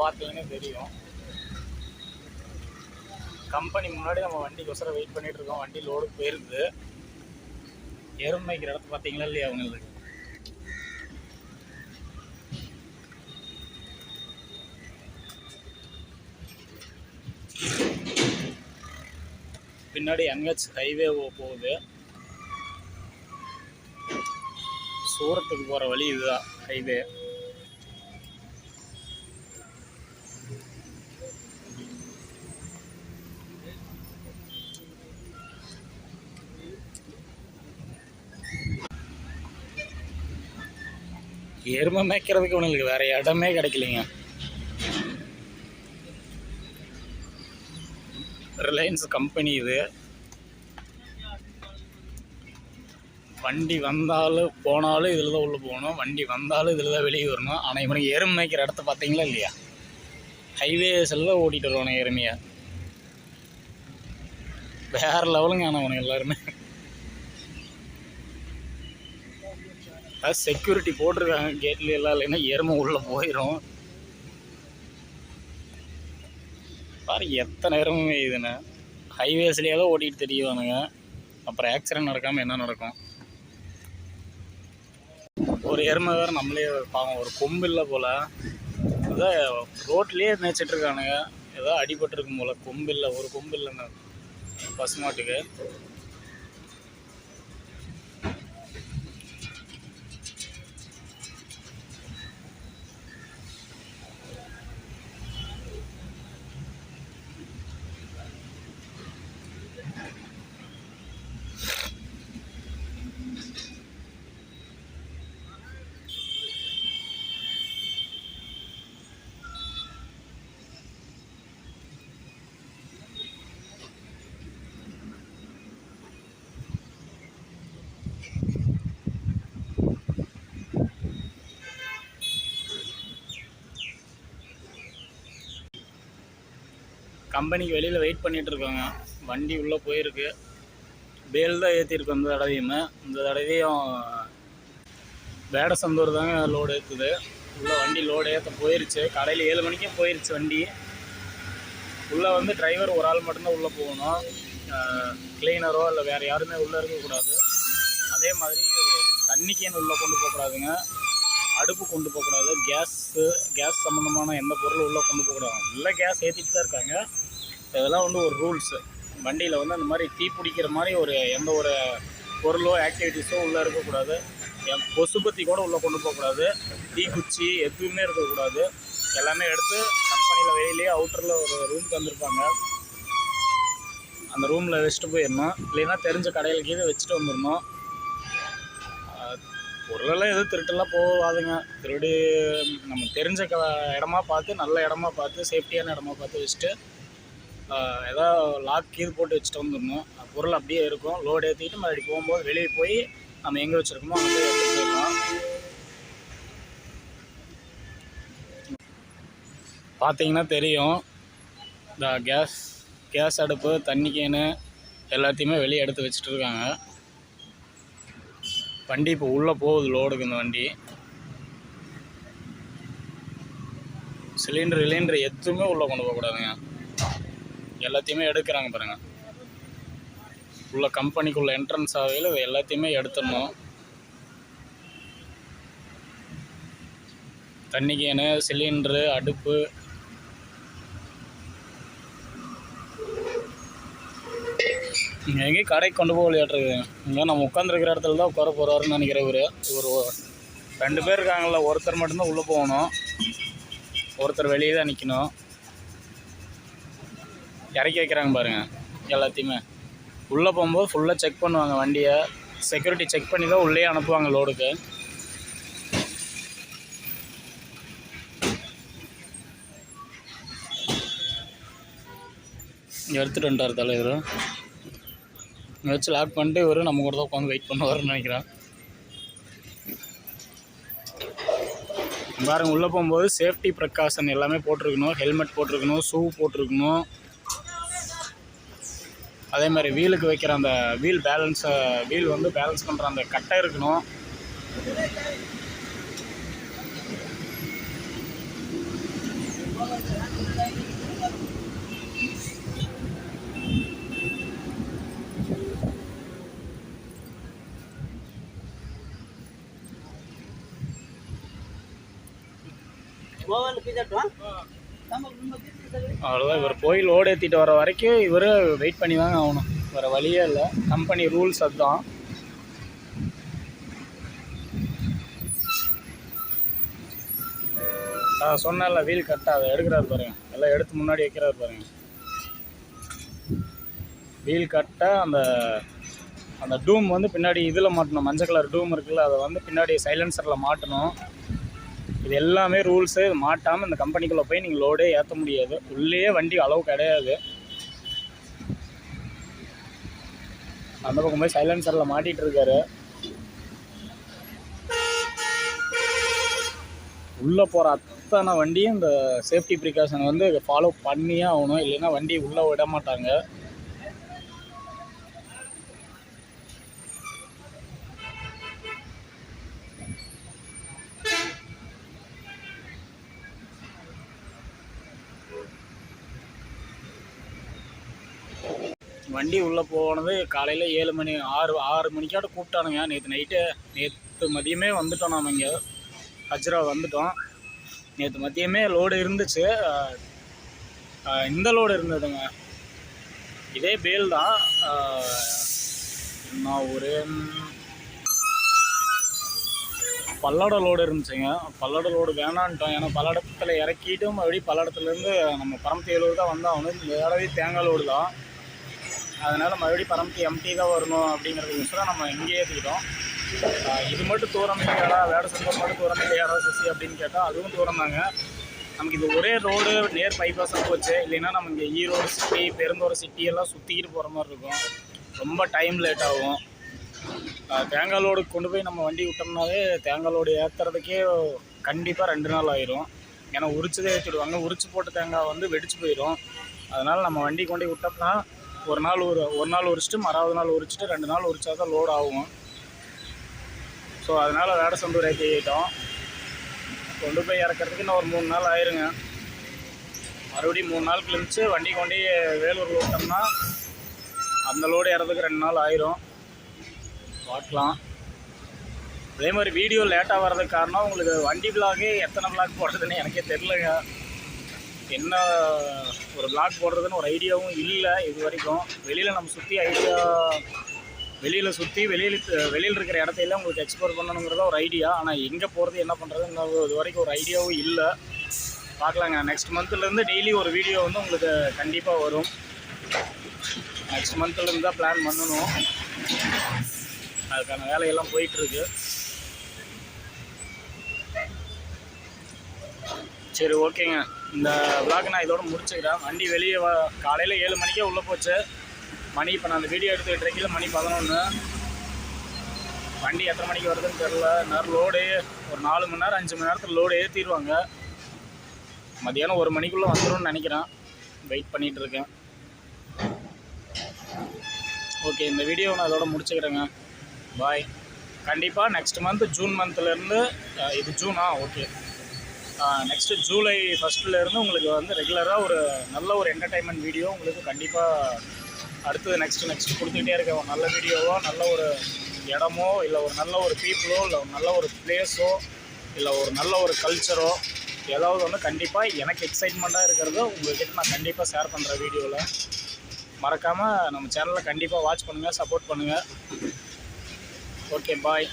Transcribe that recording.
பார்த்தீங்கன்னு தெரியும். கம்பெனி முன்னாடி நம்ம வண்டிக்கோசரம் வெயிட் பண்ணிட்டு இருக்கோம். வண்டி லோடு போயிருக்குது எருமைக்கிற மேய்க்கிற இடத்த பார்த்தீங்களா இல்லையா அவங்களுக்கு பின்னாடி என்ஹெச் ஹைவே போகுது. சூரத்துக்கு போகிற வழி இதுதான் ஹைவே எருமை மேய்க்கிறதுக்கு இவனுங்களுக்கு வேற இடமே கிடைக்கலைங்க. ரிலையன்ஸ் கம்பெனி இது. வண்டி வந்தாலும் போனாலும் இதில் தான் உள்ளே போகணும். வண்டி வந்தாலும் இதில் தான் வெளியே வரணும். ஆனால் இவனுக்கு எருமை மேய்க்கிற இடத்த பார்த்தீங்களா இல்லையா? ஹைவே செல்ல ஓட்டிகிட்டு வருவானு எருமையாக வேற லெவலுங்க ஆனால் அவனுக்கு எல்லாருமே. செக்யூரிட்டி போட்டிருக்காங்க கேட்ல எல்லாம் இல்லைன்னா எருமை உள்ளே போயிடும் பாரு எத்தனை எருமை இதுன்னு. ஹைவேஸ்லேயே தான் ஓட்டிகிட்டு தெரியுவானுங்க. அப்புறம் ஆக்சிடென்ட் நடக்காமல் என்ன நடக்கும்? ஒரு எருமை வேறு நம்மளே பாவம் ஒரு கொம்பு இல்லை போல். அதான் ரோட்லேயே மேய்ச்சிட்டு ஏதோ அடிபட்டிருக்கும் போல் கொம்பு இல்லை ஒரு கொம்பு இல்லைங்க பசுமாட்டுக்கு கம்பெனிக்கு வெளியில் வெயிட் பண்ணிகிட்டு இருக்கோங்க. வண்டி உள்ளே போயிருக்கு. பேல் தான் ஏற்றிருக்கோம் இந்த தடவையுமே. இந்த தடவையும் வேடசந்தூர் தாங்க லோடு ஏற்றுது உள்ளே வண்டி லோடு ஏற்ற போயிருச்சு. காலையில் ஏழு மணிக்கே போயிருச்சு வண்டி. உள்ளே வந்து டிரைவர் ஒரு ஆள் மட்டும்தான் உள்ளே போகணும். கிளீனரோ இல்லை வேறு யாருமே உள்ளே இருக்கக்கூடாது அதே மாதிரி தண்ணி உள்ளே கொண்டு போகக்கூடாதுங்க. அடுப்பு கொண்டு போகக்கூடாது கேஸு கேஸ் சம்மந்தமான எந்த பொருளும் உள்ளே கொண்டு போகக்கூடாது. நல்லா கேஸ் ஏற்றிட்டு தான் இருக்காங்க. இதெல்லாம் வந்து ஒரு ரூல்ஸு வண்டியில் வந்து அந்த மாதிரி தீ பிடிக்கிற மாதிரி ஒரு எந்த ஒரு பொருளோ ஆக்டிவிட்டீஸோ உள்ளே இருக்கக்கூடாது. என் பற்றி கூட உள்ளே கொண்டு போகக்கூடாது. தீக்குச்சி எதுவுமே இருக்கக்கூடாது. எல்லாமே எடுத்து கம்பெனியில் வெளியிலேயே அவுட்டரில் ஒரு ரூம் தந்திருப்பாங்க. அந்த ரூமில் வச்சுட்டு போயிடணும். இல்லைன்னா தெரிஞ்ச கடையில் கீழே வச்சுட்டு வந்துடணும். பொருளெல்லாம் எதுவும் திருட்டெல்லாம் போகாதுங்க. திருடி நம்ம தெரிஞ்ச க இடமா பார்த்து நல்ல இடமா பார்த்து சேஃப்டியான இடமா பார்த்து வச்சுட்டு ஏதோ ஏதாவது லாக் கீது போட்டு வச்சுட்டு வந்துடணும். பொருள் அப்படியே இருக்கும். லோடு ஏற்றிட்டு மறுபடி போகும்போது வெளியே போய் நம்ம எங்கே வச்சுருக்கோமோ அங்கே போய் எடுத்து போயிடலாம். பார்த்தீங்கன்னா தெரியும். இந்த கேஸ் கேஸ் அடுப்பு தண்ணி கேனு எல்லாத்தையுமே வெளியே எடுத்து வச்சுட்டு இருக்காங்க. வண்டி இப்போ உள்ளே போகுது லோடுக்கு இந்த வண்டி. சிலிண்டர் கிலிண்டர் எதுவுமே உள்ளே கொண்டு போகக்கூடாதுங்க. எல்லாத்தையுமே எடுக்கிறாங்க பாருங்கள் உள்ள கம்பெனிக்குள்ள என்ட்ரன்ஸ் ஆகையில் இது எல்லாத்தையுமே எடுத்துடணும். தண்ணி கேனு சிலிண்டரு அடுப்பு. இங்கே எங்கேயும் கடைக்கு கொண்டு போக விளையாட்டுருக்கு இங்கே நம்ம உட்காந்துருக்கிற இடத்துல தான் உட்கார போகிறாருன்னு நினைக்கிறேன் இவர். ஒரு ரெண்டு பேர் இருக்காங்கல்ல ஒருத்தர் மட்டும்தான் உள்ளே போகணும். ஒருத்தர் வெளியே தான் நிற்கணும் இறக்கி வைக்கிறாங்க பாருங்கள் எல்லாத்தையுமே. உள்ளே போகும்போது ஃபுல்லாக செக் பண்ணுவாங்க வண்டியை. செக்யூரிட்டி செக் பண்ணி தான் உள்ளே அனுப்புவாங்க லோடுக்கு எடுத்துகிட்டு வந்துட்டார் தலைவர். இங்கே வச்சு லாக் பண்ணிட்டு இவர் நம்ம கூட தான் உட்காந்து வெயிட் பண்ணுவாருன்னு நினைக்கிறேன். பாருங்க உள்ளே போகும்போது சேஃப்டி ப்ரிகாஷன் எல்லாமே போட்டிருக்கணும். ஹெல்மெட் போட்டிருக்கணும் ஷூ போட்டிருக்கணும். அதே மாதிரி வீலுக்கு வைக்கிற அந்த வீல் பேலன்ஸை வீல் வந்து பேலன்ஸ் பண்ணுற அந்த கட்டை இருக்கணும். அவ்வளோதான் இவர் போய் லோடு ஏற்றிட்டு வர வரைக்கும் இவர் வெயிட் பண்ணி தாங்க ஆகணும். வேறு வழியே இல்லை. கம்பெனி ரூல்ஸ் அதுதான். நான் சொன்னேன்ல வீல் கரெக்டாக அதை எடுக்கிறாரு பாருங்க. எல்லாம் எடுத்து முன்னாடி வைக்கிறாரு பாருங்க. வீல் கரெக்டாக அந்த அந்த டூம் வந்து பின்னாடி இதில் மாட்டணும். மஞ்சள் கலர் டூம் இருக்குல்ல அதை வந்து பின்னாடி சைலன்சரில் மாட்டணும். இது எல்லாமே ரூல்ஸு இது மாட்டாமல் இந்த கம்பெனிக்குள்ளே போய் நீங்கள் லோடே ஏற்ற முடியாது. உள்ளேயே வண்டி அளவு கிடையாது. அந்த பக்கம் போய் சைலன்சரில் மாட்டிகிட்டு இருக்காரு உள்ளே போகிற அத்தனை வண்டியும் இந்த சேஃப்டி ப்ரிகாஷன் வந்து ஃபாலோ பண்ணியே ஆகணும். இல்லைன்னா வண்டி உள்ளே விட மாட்டாங்க. வண்டி உள்ளே போனது காலையில் ஏழு மணி ஆறு ஆறு மணிக்காட்ட கூப்பிட்டானுங்க. நேற்று நைட்டு நேற்று மதியமே வந்துட்டோம் நாம் இங்கே. ஹஜ்ரா வந்துட்டோம். நேற்று மதியமே லோடு இருந்துச்சு. இந்த லோடு இருந்ததுங்க. இதே பேல் தான். நான் ஒரு பல்லட லோடு இருந்துச்சுங்க. பல்லட லோடு வேணான்ட்டோம். ஏன்னா பல்லடத்தில் இறக்கிட்டும் மறுபடியும் பல்லடத்துலேருந்து நம்ம பரமத்தேலூர் தான் வந்தாகணும். இந்த தடவை தேங்காய் லோடு தான். அதனால் மறுபடியும் பரமத்தி எம்டி தான் வரணும் அப்படிங்கிறதுக்கோசரம் நம்ம இங்கேயே ஏற்றிக்கிட்டோம் இது மட்டும் தூரம் இல்லையாடா? வேட சந்தோஷம் மட்டும் தூரம் இல்லையாடா சசி அப்படின்னு கேட்டால் அதுவும் தூரம் தாங்க. நமக்கு இது ஒரே ரோடு நேர் பைபாஸாக போச்சு. இல்லைன்னா நம்ம இங்கே ஈரோடு சிட்டி பெருந்தோர சிட்டி எல்லாம் சுற்றிக்கிட்டு போகிற மாதிரி இருக்கும். ரொம்ப டைம் லேட் ஆகும். தேங்காய் லோடு கொண்டு போய் நம்ம வண்டி விட்டோம்னாவே தேங்காய் லோடு ஏற்றுறதுக்கே கண்டிப்பாக ரெண்டு நாள் ஆயிரும். ஏன்னா உரிச்சதே ஏற்றிடுவாங்க உரிச்சு போட்ட தேங்காய் வந்து வெடிச்சு போயிடும் அதனால் நம்ம வண்டி கொண்டு போய் விட்டோம்னா ஒரு நாள் ஒரு ஒரு நாள் உரிச்சிட்டு மறாவது நாள் உரிச்சிட்டு ரெண்டு நாள் உரிச்சா தான் லோட் ஆகும். ஸோ அதனால் வேடசந்தூர் ஆகிட்டோம். கொண்டு போய் இறக்கறதுக்கு இன்னும் ஒரு மூணு நாள் ஆயிருங்க. மறுபடியும் மூணு நாள் கிழிச்சு வண்டி கொண்டு வேலூர் விட்டோம்னா அந்த லோடு ஏறதுக்கு ரெண்டு நாள் ஆயிரும். பார்க்கலாம். அதே மாதிரி வீடியோ லேட்டாக வர்றதுக்கு காரணம் உங்களுக்கு வண்டி பிளாகே எத்தனை பிளாக் போடுறதுன்னு எனக்கே தெரிலங்க என்ன ஒரு பிளாக் போடுறதுன்னு ஒரு ஐடியாவும் இல்லை இது வரைக்கும் வெளியில் நம்ம சுற்றி ஐடியா வெளியில் சுற்றி வெளியில் வெளியில் இருக்கிற இடத்தையெல்லாம் உங்களுக்கு எக்ஸ்ப்ளோர் பண்ணணுங்கிறத ஒரு ஐடியா ஆனால் எங்கே போகிறது என்ன பண்ணுறதுன்னு இது வரைக்கும் ஒரு ஐடியாவும் இல்லை. பார்க்கலாங்க நெக்ஸ்ட் மந்த்லேருந்து டெய்லி ஒரு வீடியோ வந்து உங்களுக்கு கண்டிப்பாக வரும். நெக்ஸ்ட் மந்த்லேருந்து தான் பிளான் பண்ணணும். அதுக்கான வேலையெல்லாம் போயிட்டுருக்கு. சரி ஓகேங்க இந்த விளாக் நான் இதோட முடிச்சுக்கிறேன். வண்டி வெளியே வ காலையில் ஏழு மணிக்கே உள்ளே போச்சு. மணி இப்போ நான் அந்த வீடியோ எடுத்துக்கிட்டு இருக்கல மணி பதினொன்று வண்டி எத்தனை மணிக்கு வருதுன்னு தெரில நேரம் லோடு ஒரு நாலு மணி நேரம் அஞ்சு மணி நேரத்தில் லோடு ஏற்றிடுவாங்க மதியானம் ஒரு மணிக்குள்ளே வந்துடும்னு நினைக்கிறேன். வெயிட் பண்ணிகிட்டு இருக்கேன். ஓகே இந்த வீடியோ நான் இதோட முடிச்சுக்கிறேங்க. பாய் கண்டிப்பாக நெக்ஸ்ட் மந்த் ஜூன் மந்த்லேருந்து இது ஜூனா ஓகே நெக்ஸ்ட்டு ஜூலை ஃபஸ்ட்லேருந்து உங்களுக்கு வந்து ரெகுலராக ஒரு நல்ல ஒரு என்டர்டைன்மெண்ட் வீடியோ உங்களுக்கு கண்டிப்பாக அடுத்தது நெக்ஸ்ட் நெக்ஸ்ட் கொடுத்துக்கிட்டே இருக்க ஒரு நல்ல வீடியோவோ நல்ல ஒரு இடமோ இல்லை ஒரு நல்ல ஒரு பீப்புளோ இல்லை ஒரு நல்ல ஒரு பிளேஸோ இல்லை ஒரு நல்ல ஒரு கல்ச்சரோ ஏதாவது ஒன்று கண்டிப்பாக எனக்கு எக்ஸைட்மெண்ட்டாக இருக்கிறத உங்கள்கிட்ட நான் கண்டிப்பாக ஷேர் பண்ணுறேன் வீடியோவில் மறக்காமல் நம்ம சேனலை கண்டிப்பாக வாட்ச் பண்ணுங்கள் சப்போர்ட் பண்ணுங்கள் ஓகே பாய்